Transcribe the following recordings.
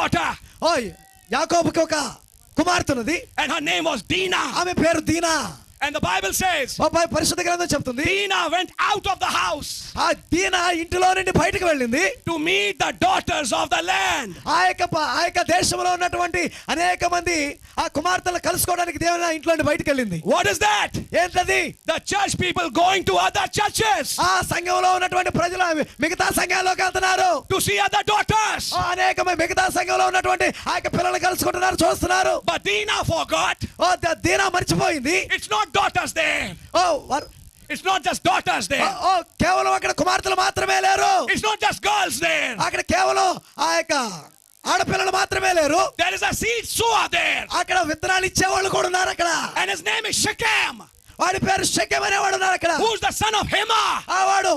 daughter, ఓ యాకోబుకి ఒక కుమార్తెనుది and her name was Dinah. ఆమె పేరు దీనా And the Bible says, పరిశుద్ధ గ్రంథం చెప్తుంది Dinah went out of the house ఆ దీనా ఇంటిలో నుండి బయటకు వెళ్ళింది to meet the daughters of the land. ఆ యొక్క ఆ యొక్క దేశంలో ఉన్నటువంటి అనేక మంది ఆ కుమార్తెలు కలుసుకోవడానికి దేవుని ఇంట్లో నుండి బయటకు వెళ్ళింది What is that? ఏంటది The church people going to other churches ఆ సంఘంలో ఉన్నటువంటి ప్రజలు మిగతా సంఘాల్లోకి వెళ్తున్నారు to see other daughters. అనేక మిగతా సంఘంలో ఉన్నటువంటి ఆ యొక్క పిల్లలు కలుసుకుంటున్నారు చూస్తున్నారు But Dinah forgot. ఓ ద- దీనా మర్చిపోయింది It's not daughters they oh it's not just daughters they ఓ కేవలం అక్కడ కుమార్తెలు మాత్రమే లేరు. It's not just girls they అక్కడ కేవలం ఆ యొక్క ఆడపిల్లలు మాత్రమే లేరు. There is a seed so are there అక్కడ విత్తనాలు ఇచ్చేవాళ్ళు కూడా ఉన్నారు అక్కడ. And his name is Shechem వాడి పేరు షకేమ్ అనేవాడు ఉన్నారు అక్కడ. Who is the son of Hamor ఆ వాడు.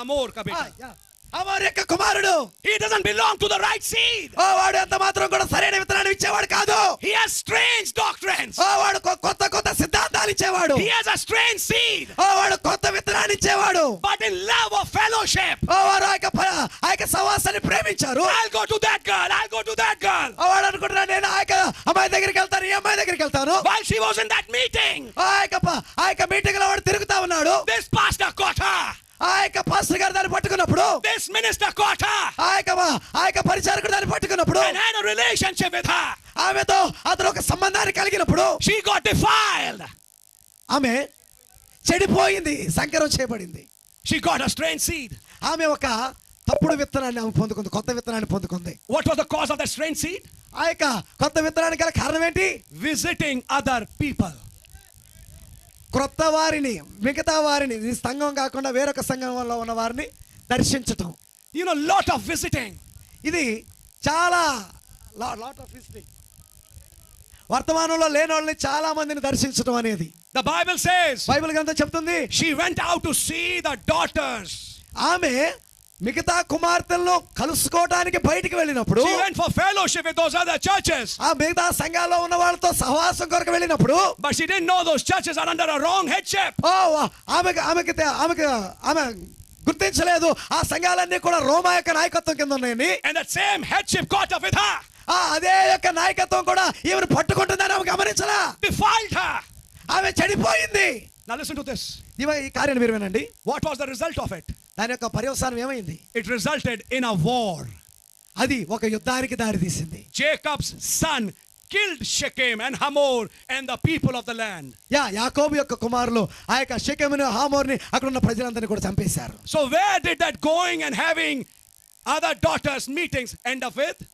అమోర్ కబేట అమోర్ యొక్క కుమారుడు. He doesn't belong to the right seed ఆ వాడు అంత మాత్రం కూడా సరైన విత్తనాలు ఇచ్చేవాడు కాదు. Strange seed. వాడు కొత్త విత్తనాన్ని ఇచ్చేవాడు But in love of fellowship, ఓ వారు ఆ యొక్క ఆ యొక్క సవాసాన్ని ప్రేమించారు I'll go to that girl. I'll go to that girl. వాడు అనుకుంటున్నాడు నేను ఆ యొక్క అమ్మాయి దగ్గరికి వెళ్తాను ఈ అమ్మాయి దగ్గరికి వెళ్తాను While she was in that meeting, ఆ యొక్క ఆ యొక్క మీటింగ్లో వాడు తిరుగుతా ఉన్నాడు this pastor caught her. ఆ యొక్క పాస్టర్ గారు దాన్ని పట్టుకున్నప్పుడు This minister caught her ఆ యొక్క ఆ యొక్క పరిచారకుడు దాన్ని పట్టుకున్నప్పుడు and had a relationship with her. ఆమెతో అతను ఒక సంబంధాన్ని కలిగినప్పుడు She got defiled. ఆమె చెడిపోయింది సంకరం చేయబడింది got a strange seed. ఆమె ఒక తప్పుడు విత్తనాన్ని ఆమె పొందుకుంది కొత్త విత్తనాన్ని పొందుకుంది What was the cause of that strange seed? ఆ యొక్క కొత్త విత్తనానికి గల కారణం ఏంటి Visiting other people. క్రొత్త వారిని మిగతా వారిని ఈ సంఘం కాకుండా వేరొక సంఘంలో ఉన్న వారిని దర్శించటం know, lot of visiting. ఇది చాలా లాట్ ఆఫ్ హిస్టరీ వర్తమానంలో లేని వాళ్ళని చాలా మందిని దర్శించడం అనేది The Bible says బైబిల్ గ్రంథం చెప్తుంది she went out to see the daughters. ఆమె మిగతా కుమార్తెలను కలుసుకోవడానికి బయటికి వెళ్ళినప్పుడు She went for fellowship with those other churches. ఆ మిగతా సంఘాల్లో ఉన్న వాళ్ళతో సహవాసం కొరకు వెళ్ళినప్పుడు But she didn't know those churches are under a wrong headship. ఓ ఆమెకి ఆమెకి ఆమెకి ఆమె గుర్తించలేదు ఆ సంఘాలన్నీ కూడా రోమా యొక్క నాయకత్వం కింద ఉన్నాయని And that same headship caught up with her, ఆ అదే యొక్క నాయకత్వం కూడా ఈమెను పట్టుకుంటుందని ఆమె గమనించలా. ఆమె చెడిపోయింది Now listen to this. ఈ కార్యాన్ని మీరు వినండి What was the result of it? దాని యొక్క పర్యవసానం ఏమైంది It resulted in a war. అది ఒక యుద్ధానికి దారి తీసింది Jacob's son killed Shechem and Hamor and the people of the land. యా యాకోబు యొక్క కుమారులు ఆ యొక్క షెకెమును హామోర్ని అక్కడ ఉన్న ప్రజలందరినీ కూడా చంపేశారు So where did that going and having other daughters meetings end up with?